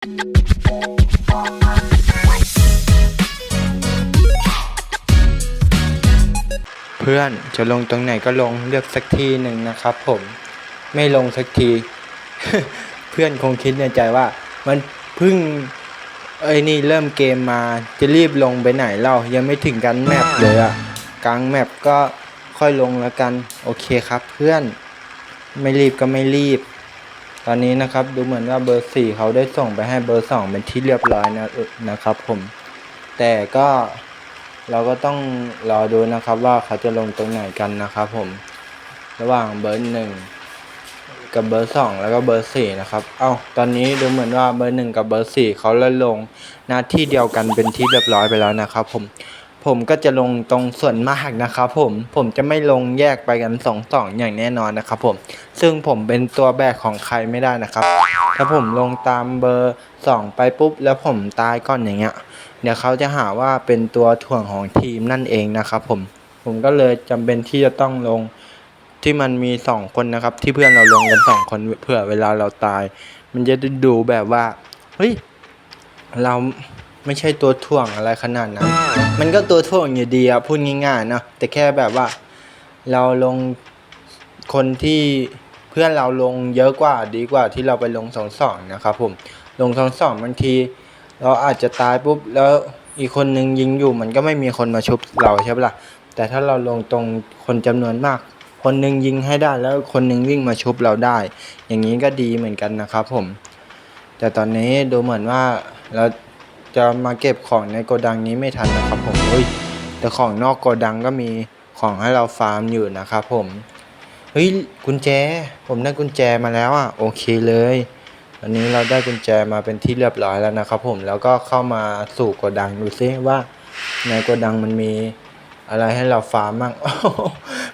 เพื่อนจะลงตรงไหนก็ลงเลือกสักทีหนึ่งนะครับ ผมไม่ลงสักที เพื่อนคงคิดในใจว่า มันเพิ่งเอ้ยนี่เริ่มเกมมาจะรีบลงไปไหนเล่ายังไม่ถึงกันแมปเลยอะกลางแมปก็ค่อยลงแล้วกัน โอเคครับเพื่อน ไม่รีบก็ไม่รีบ ตอนนี้นะครับดูเหมือนว่าเบอร์สี่เขาได้ส่งไปให้เบอร์สองเป็นที่เรียบร้อยนะนะครับ ผม แต่ก็เราก็ต้องรอดูนะครับว่าเขาจะลงตรงไหนกันนะครับ ผม ระหว่างเบอร์หนึ่งกับเบอร์สองแล้วก็เบอร์สี่นะครับ เอ้า ตอนนี้ดูเหมือนว่าเบอร์หนึ่งกับเบอร์สี่เขาเล่นลงหน้าที่เดียวกันเป็นที่เรียบร้อยไปแล้วนะครับ ผม ผมก็จะลงตรงส่วนมากนะครับผมผมจะไม่ลงแยกไปกันสองสองอย่างแน่นอนนะครับผมซึ่งผมเป็นตัวแบกของใครไม่ได้นะครับ ถ้าผมลงตามเบอร์สองไปปุ๊บ แล้วผมตายก่อนอย่างเงี้ยเดี๋ยวเขาจะหาว่าเป็นตัวถ่วงของทีมนั่นเองนะครับผมผมก็เลยจำเป็นที่จะต้องลงที่มันมีสองคนนะครับ ที่เพื่อนเราลงกันสองคนเผื่อเวลาเราตาย มันจะดูแบบว่าเฮ้ยเรา ไม่ใช่ตัวถ่วงอะไรขนาดนั้น มันก็ตัวถ่วงอยู่ดีอะพูดง่ายๆนะแต่แค่แบบว่า เราลงคนที่เพื่อนเราลงเยอะกว่าดีกว่าที่เราไปลงสองสองนะครับผมลงสองสองบางที เราอาจจะตายปุ๊บแล้วอีกคนนึงยิงอยู่มันก็ไม่มีคนมาชุบเราใช่ปะล่ะแต่ถ้าเราลงตรงคนจำนวนมาก คนนึงยิงให้ได้แล้วคนนึงวิ่งมาชุบเราได้ อย่างนี้ก็ดีเหมือนกันนะครับผม แต่ตอนนี้ดูเหมือนว่าเรา จะมาเก็บของในโกดังนี้ไม่ทันนะครับผมอุ้ยแต่ของนอกโกดังก็มีของให้เราฟาร์มอยู่นะครับผมเฮ้ยกุญแจ ผมได้กุญแจมาแล้วอะโอเคเลยอันนี้เราได้กุญแจมาเป็นที่เรียบร้อยแล้วนะครับผมแล้วก็เข้ามาสู่โกดังดูซิว่า ในโกดังมันมีอะไรให้เราฟาร์มบ้าง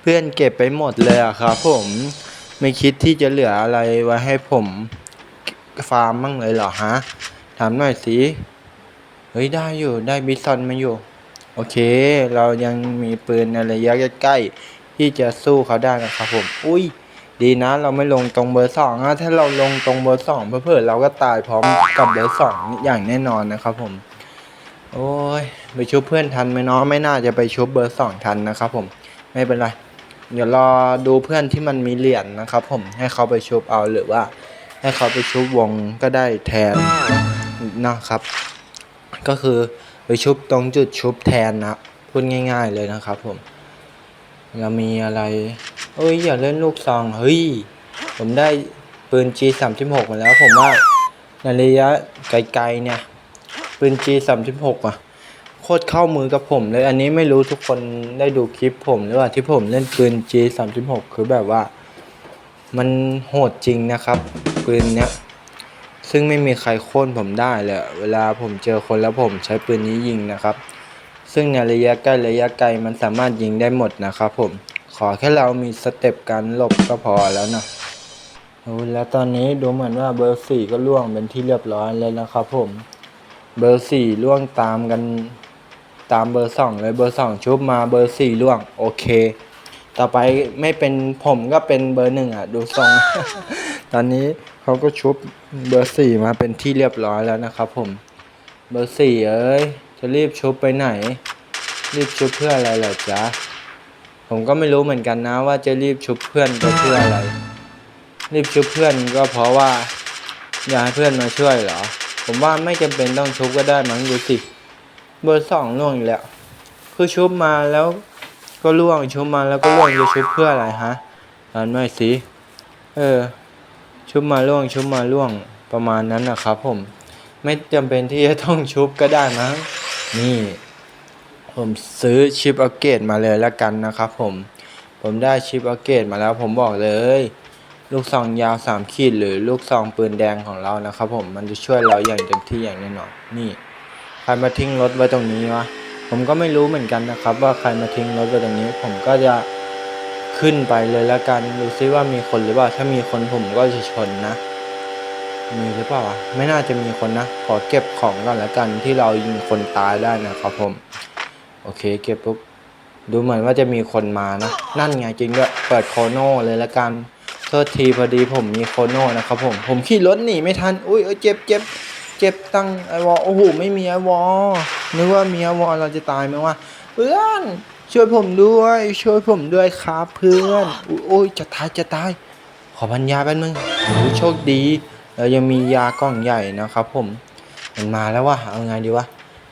เพื่อนเก็บไปหมดเลยอะครับผมไม่คิดที่จะเหลืออะไรไว้ให้ผมฟาร์มบ้างเลยเหรอฮะถามหน่อยสิ เฮ้ยได้อยู่ได้บิซอนมาอยู่ โอเค เรายังมีปืนในระยะใกล้ๆที่จะสู้เขาได้นะครับผม อุ้ยดีนะเราไม่ลงตรงเบอร์สองนะถ้าเราลงตรงเบอร์สองเพื่อเราก็ตายพร้อมกับเบอร์สองอย่างแน่นอนนะครับผม โอ้ยไปชุบเพื่อนทันไหมเนาะไม่น่าจะไปชุบเบอร์สองทันนะครับผมไม่เป็นไรเดี๋ยวรอดูเพื่อนที่มันมีเหรียญนะครับ ผมให้เขาไปชุบเอาหรือว่า ให้เขาไปชุบวงก็ได้แทนนะครับ ก็คือไปชุบตรงจุดชุบแทนนะพูดง่ายๆเลยนะครับผมเรามีอะไรเอ้ยอย่าเล่นลูกซองเฮ้ยผมได้ปืน G 3 6มาแล้วผมว่าในระยะไกลๆเนี่ยปืน G 3 6อะโคตรเข้ามือกับผมเลย อันนี้ไม่รู้ทุกคนได้ดูคลิปผมหรือว่าที่ผมเล่นปืน G 3 6คือแบบว่า มันโหดจริงนะครับ ปืนเนี้ย ซึ่งไม่มีใครโค่นผมได้เลยเวลาผมเจอคนแล้วผมใช้ปืนนี้ยิงนะครับ ซึ่งในระยะใกล้ระยะไกลมันสามารถยิงได้หมดนะครับผมขอแค่เรามีสเต็ปการหลบก็พอแล้วนะโอ้แล้วตอนนี้ดูเหมือนว่าเบอร์สี่ก็ล่วงเป็นที่เรียบร้อยเลยนะครับผม เบอร์สี่ล่วงตามกันตามเบอร์สองเลยเบอร์สองชุบมาเบอร์สี่ล่วงโอเค ต่อไปไม่เป็นผมก็เป็นเบอร์หนึ่งอะ ดูทรง ตอนนี้ เขาก็ชุบเบอร์สี่มาเป็นที่เรียบร้อยแล้วนะครับ ผม เบอร์สี่เอ้ย จะรีบชุบไปไหน รีบชุบเพื่ออะไรเหรอจ๊ะ ผมก็ไม่รู้เหมือนกันนะ ว่าจะรีบชุบเพื่อนไปเพื่ออะไร รีบชุบเพื่อนก็เพราะว่า อยากให้เพื่อนมาช่วยเหรอ ผมว่าไม่จำเป็นต้องชุบก็ได้มั้งดูสิ เบอร์สองล่วงอีกแล้ว คือชุบมาแล้วก็ล่วงชุบมาแล้วก็ล่วงจะชุบเพื่ออะไรฮะอ่านหน่อยสิ เออ ชุบมาล่วงชุบมาล่วงประมาณนั้นนะครับผมไม่จำเป็นที่จะต้องชุบก็ได้มั้งนี่ผมซื้อชิปอัปเกรดมาเลยแล้วกันนะครับผมผมได้ชิปอัปเกรดมาแล้วผมบอกเลย ลูกซองยาวสามขีดหรือลูกซองปืนแดงของเรานะครับผมมันจะช่วยเราอย่างเต็มที่อย่างแน่นอนนี่ใครมาทิ้งรถไว้ตรงนี้วะผมก็ไม่รู้เหมือนกันนะครับ ว่าใครมาทิ้งรถไว้ตรงนี้ ผมก็จะ ขึ้นไปเลยแล้วกันดูซิว่ามีคนหรือเปล่า ถ้ามีคนผมก็จะชนนะ มีหรือเปล่าวะไม่น่าจะมีคนนะ ขอเก็บของก่อนแล้วกันที่เรายิงคนตายได้นะครับผม โอเคเก็บปุ๊บดูเหมือนว่าจะมีคนมานะ นั่นไงจริงด้วยเปิดโคโน่เลยละกันโทษทีพอดีผมมีโคโน่นะครับผม ผมขี่รถหนีไม่ทัน อุ้ยเอ้ยเจ็บเจ็บเจ็บตั้งไอวอลโอ้โหไม่มีไอวอลนึกว่ามีไอวอลเราจะตายไหมวะเพื่อน ช่วยผมด้วย ช่วยผมด้วยครับเพื่อนอุ๊ยโอ้ยจะตายจะตาย ขอพันยาแป๊บนึงโอ้โชคดีเรายังมียากล่องใหญ่นะครับ ผมมันมาแล้วว่ะเอาไงดีวะ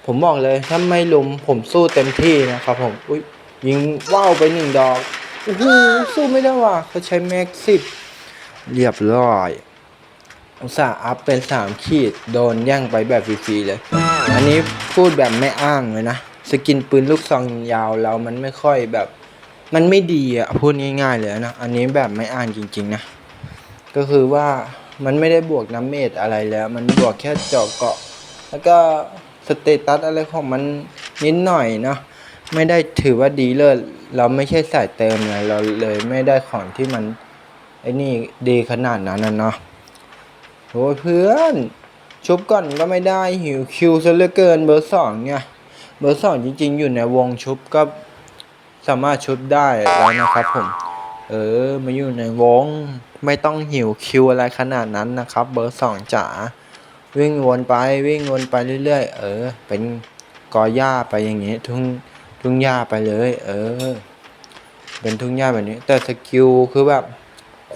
ผมบอกเลยถ้าไม่ลุมผมสู้เต็มที่นะครับ ผมอุ้ยยิงว่าวไปหนึ่งดอกโอ้โหสู้ไม่ได้ว่ะเขาใช้แม็กสิบเรียบร้อยอุตส่าห์อัพเป็นสามขีดโดนแย่งไปแบบฟรีๆเลย อันนี้พูดแบบไม่อ้างเลยนะ สกินปืนลูกซองยาวเรามันไม่ค่อยแบบ มันไม่ดีอะพูดง่ายๆเลยนะอันนี้แบบไม่อ้างจริงๆนะก็คือว่ามันไม่ได้บวกน้ำเมจอะไรแล้ว มันบวกแค่เจาะเกาะ แล้วก็สเตตัสอะไรของมันนิดหน่อยเนาะไม่ได้ถือว่าดีเลิศเราไม่ใช่สายเติมไงเราเลยไม่ได้ของที่มันไอ้นี่ดีขนาดนั้นนะเนาะโอ้เพื่อน ชุบก่อนก็ไม่ได้หิวคิวซะเหลือเกินเบอร์สองเนี่ย เบอร์สองจริง ๆ อยู่ในวงชุบก็สามารถชุบได้แล้วนะครับผม เออ มาอยู่ในวงไม่ต้องหิวคิวอะไรขนาดนั้นนะครับ เบอร์สองจ๋าวิ่งวนไปวิ่งวนไปเรื่อยๆ เออ เป็นกอหญ้าไปอย่างงี้ทุ่งทุ่งหญ้าไปเลย เออ เป็นทุ่งหญ้าแบบนี้ แต่สกิลคือแบบ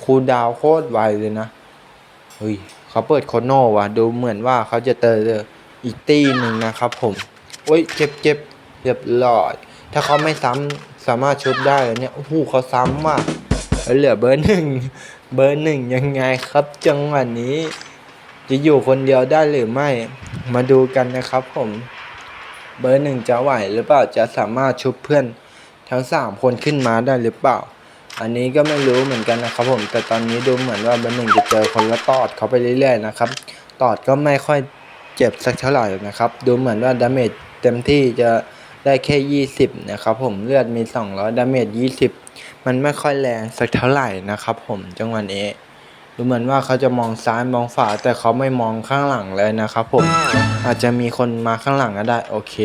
คูดาวโคตรไวเลยนะเฮ้ยเขาเปิดโคโน่ว่ะดูเหมือนว่าเขาจะเจออีกตีหนึ่งนะครับผม โอ้ยเจ็บเจ็บเรียบร้อย ถ้าเขาไม่ซ้ำสามารถชุบได้เนี่ยโอ้โหเขาซ้ำว่ะเหลือเบอร์หนึ่งเบอร์หนึ่งยังไงครับ จังหวะนี้ จะอยู่คนเดียวได้หรือไม่ มาดูกันนะครับผม เบอร์หนึ่งจะไหวหรือเปล่าจะสามารถชุบเพื่อนทั้งสามคนขึ้นมาได้หรือเปล่า อันนี้ก็ไม่รู้เหมือนกันนะครับผม แต่ตอนนี้ดูเหมือนว่าเบอร์หนึ่งจะเจอคนละตอดเขาไปเรื่อยๆนะครับ ตอดก็ไม่ค่อยเจ็บสักเท่าไหร่นะครับ ดูเหมือนว่าดาเมจ เต็มที่จะได้แค่ 20 นะครับผมเลือดมี 200 ดาเมจ 20 มันไม่ค่อยแรงสักเท่าไหร่นะครับผมจังหวะนี้ดูเหมือนว่าเขาจะมองซ้ายมองขวาแต่เขาไม่มองข้างหลังเลยนะครับผมอาจจะมีคนมาข้างหลังก็ได้โอเค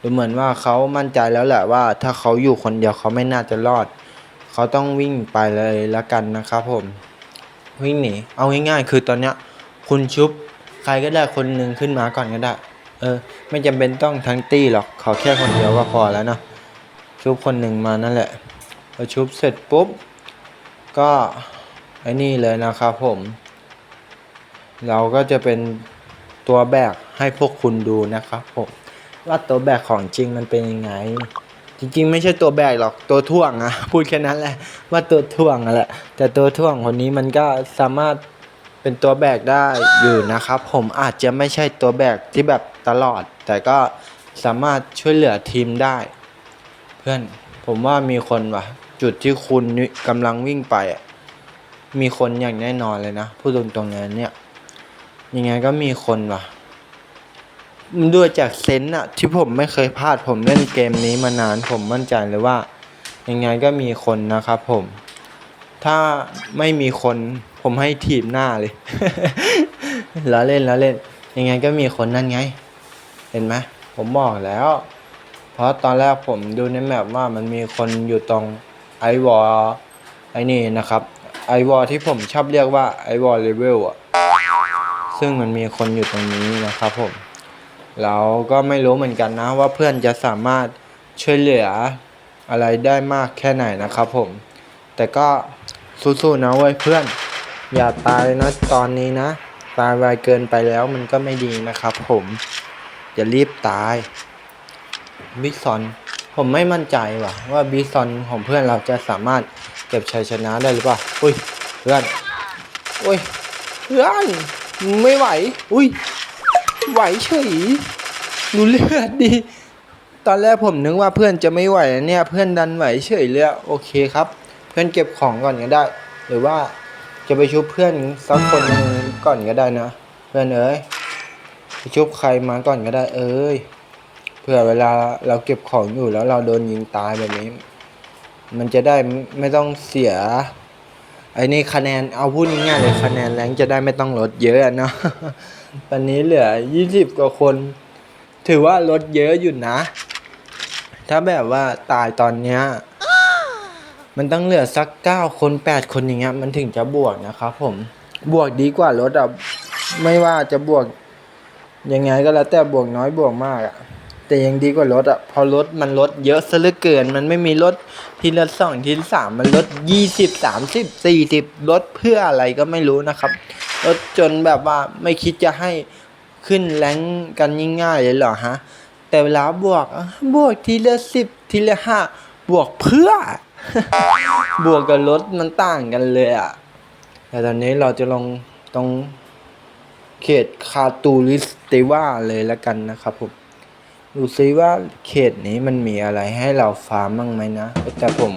ดูเหมือนว่าเขามั่นใจแล้วแหละว่า ถ้าเขาอยู่คนเดียวเขาไม่น่าจะรอด เขาต้องวิ่งไปเลยละกันนะครับผม วิ่งหนีเอาง่ายๆ คือตอนเนี้ยคุณชุบใครก็ได้คนหนึ่งขึ้นมาก่อนก็ได้ เออ ไม่จำเป็นต้องทั้งตี้หรอกขอแค่คนเดียวก็พอแล้วเนาะชุบคนหนึ่งมานั่นแหละพอชุบเสร็จปุ๊บ ก็ไอ้นี่เลยนะครับผม เราก็จะเป็นตัวแบกให้พวกคุณดูนะครับผมว่าตัวแบกของจริงมันเป็นยังไง จริงๆ ไม่ใช่ตัวแบกหรอกตัวท่วงอะพูดแค่นั้นแหละว่าตัวท่วงอะแหละแต่ตัวท่วงคนนี้มันก็สามารถ เป็นตัวแบกได้อยู่นะครับ ผมอาจจะไม่ใช่ตัวแบกที่แบบตลอด แต่ก็สามารถช่วยเหลือทีมได้ เพื่อนผมว่ามีคนว่ะ จุดที่คุณกำลังวิ่งไปมีคนอย่างแน่นอนเลยนะพูดตรงๆเลยเนี่ยยังไงก็มีคนว่ะด้วยจากเซนส์อะที่ผมไม่เคยพลาดผมเล่นเกมนี้มานานผมมั่นใจเลยว่ายังไงก็มีคนนะครับผม ถ้าไม่มีคน ผมให้ทีมหน้าเลยแล้วเล่นแล้วเล่น ยังไงก็มีคนนั่นไง เห็นไหมผมบอกแล้ว เพราะตอนแรกผมดูในแมปว่ามันมีคนอยู่ตรงไอวอลไอนี่นะครับ ไอวอลที่ผมชอบเรียกว่าไอวอลเลเวลอะซึ่งมันมีคนอยู่ตรงนี้นะครับผมเราก็ไม่รู้เหมือนกันนะว่าเพื่อนจะสามารถช่วยเหลืออะไรได้มากแค่ไหนนะครับผม แต่ก็สู้ๆนะเว้ยเพื่อน อย่าตายนะตอนนี้นะ ตายไวเกินไปแล้วมันก็ไม่ดีนะครับ ผมอย่ารีบตายบิซอนผมไม่มั่นใจว่ะ ว่าบิซอนของเพื่อนเราจะสามารถเก็บชัยชนะได้หรือเปล่าอุ้ยเพื่อนอุ้ยเพื่อนไม่ไหว อุ้ยไหวเฉยดูเลือดดีตอนแรกผมนึกว่าเพื่อนจะไม่ไหวนะเนี่ย เพื่อนดันไหวเฉยเลยอะโอเคครับ เพื่อนเก็บของก่อนก็ได้ หรือว่า จะไปชุบเพื่อนสักคนหนึ่งก่อนก็ได้นะ เพื่อนเอ้ยไปชุบใครมาก่อนก็ได้ เอ้ยเผื่อเวลาเราเก็บของอยู่แล้วเราโดนยิงตายแบบนี้ มันจะได้ไม่ต้องเสียไอ้นี่คะแนนเอาพูดง่ายๆเลยคะแนนแรงจะได้ไม่ต้องลดเยอะอะเนาะตอนนี้เหลือยี่สิบกว่าคน ถือว่าลดเยอะอยู่นะ ถ้าแบบว่าตายตอนเนี้ย มันต้องเหลือสักเก้าคนแปดคนอย่างเงี้ยมันถึงจะบวกนะครับผมบวกดีกว่าลดอะไม่ว่าจะบวกยังไงก็แล้วแต่บวกน้อยบวกมากอะแต่ยังดีกว่ารถอะพอรถมันลดเยอะซะเหลือเกิน มันไม่มีรถทีละสองทีละสามมันลดยี่สิบสามสิบสี่สิบลดเพื่ออะไรก็ไม่รู้นะครับลดจนแบบว่าไม่คิดจะให้ขึ้นแรงกันง่ายๆเลยเหรอฮะแต่เวลาบวกบวกทีละสิบทีละห้าบวกเพื่อ บวกกับรถมันต่างกันเลยอะแต่ตอนนี้เราจะลองตรงเขตคาตูริสติว่าเลยแล้วกันนะครับผม ดูซิว่าเขตนี้มันมีอะไรให้เราฟาร์มบ้างไหมนะ แต่ผม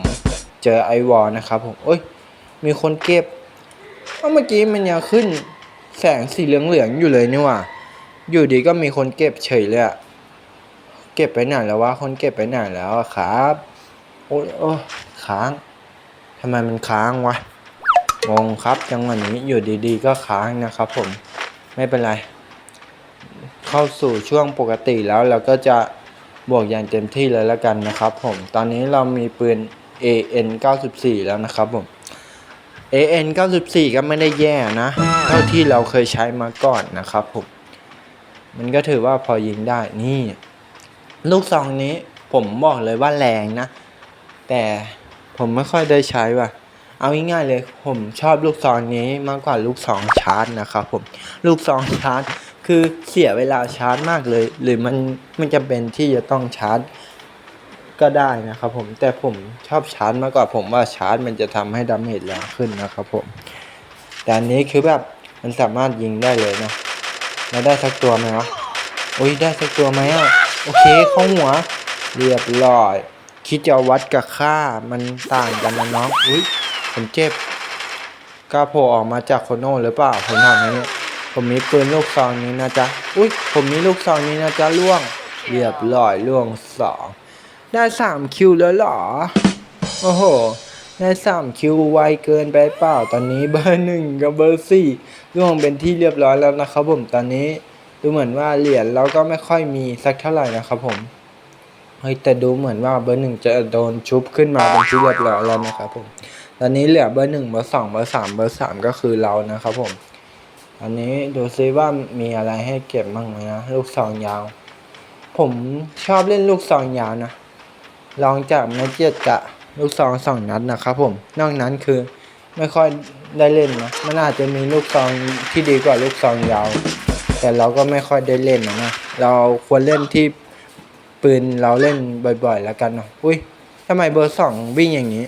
เจอไอวอลนะครับผม โอ้ย มีคนเก็บเอ้าเมื่อกี้มันยังขึ้นแสงสีเหลืองๆอยู่เลยนี่ว่า อยู่ดีก็มีคนเก็บเฉยเลยอะเก็บไปไหนแล้ววะ คนเก็บไปไหนแล้วครับ โอ้ยโอ้ย ค้างทำไมมันค้างวะงงครับ จังหวะนี้อยู่ดีๆ ก็ค้างนะครับ ผมไม่เป็นไร เข้าสู่ช่วงปกติแล้วเราก็จะบวกอย่างเต็มที่เลยแล้วกันนะครับ ผมตอนนี้เรามีปืน AN 94 แล้วนะครับผม AN 94 ก็ไม่ได้แย่นะ เท่าที่เราเคยใช้มาก่อนนะครับผม มันก็ถือว่าพอยิงได้นี่ ลูกซองนี้ผมบอกเลยว่าแรงนะ แต่ ผมไม่ค่อยได้ใช้ว่ะ เอาง่ายๆเลยผมชอบลูกซองนี้มากกว่าลูกซองชาร์จนะครับผม ลูกซองชาร์จคือเสียเวลาชาร์จมากเลย หรือมันมันจำเป็นที่จะต้องชาร์จก็ได้นะครับผมแต่ผมชอบชาร์จมากกว่าผมว่าชาร์จมันจะทำให้ดาเมจแรงขึ้นนะครับผม แต่อันนี้คือแบบมันสามารถยิงได้เลยนะแล้วได้สักตัวไหมวะโอ้ยได้สักตัวไหมอะโอเคเข้าหัว เรียบร้อย คิดจะวัดกับค่ามันต่างกันนะน้องอุ้ยผมเจ็บกล้าโผล่ออกมาจากโคโน่หรือเปล่าผมถามนะเนี่ยผมมีปืนลูกซองนี้นะจ๊ะอุ้ยผมมีลูกซองนี้นะจ๊ะล่วงเรียบร้อยล่วงสองได้สามคิวแล้วเหรอโอ้โหได้สามคิวไวเกินไปเปล่าตอนนี้เบอร์หนึ่งกับเบอร์สี่ล่วงเป็นที่เรียบร้อยแล้วนะครับผมตอนนี้ดูเหมือนว่าเหรียญเราก็ไม่ค่อยมีสักเท่าไหร่นะครับผม เฮ้ยแต่ดูเหมือนว่าเบอร์หนึ่งจะโดนชุบขึ้นมาเป็นที่เรียบร้อยแล้วนะครับผมตอนนี้เหลือเบอร์หนึ่งเบอร์สองเบอร์สามเบอร์สามก็คือเรานะครับผมอันนี้ดูซิว่ามีอะไรให้เก็บบ้างไหมนะลูกซองยาว ผมชอบเล่นลูกซองยาวนะลองจากแมจิกกะลูกซองสองนัดนะครับผมนอกนั้นคือไม่ค่อยได้เล่นนะมันอาจจะมีลูกซองที่ดีกว่าลูกซองยาว แต่เราก็ไม่ค่อยได้เล่นนะเราควรเล่นที่ ปืนเราเล่นบ่อยๆ แล้วกันเนาะ อุ้ยทำไมเบอร์สองวิ่งอย่างนี้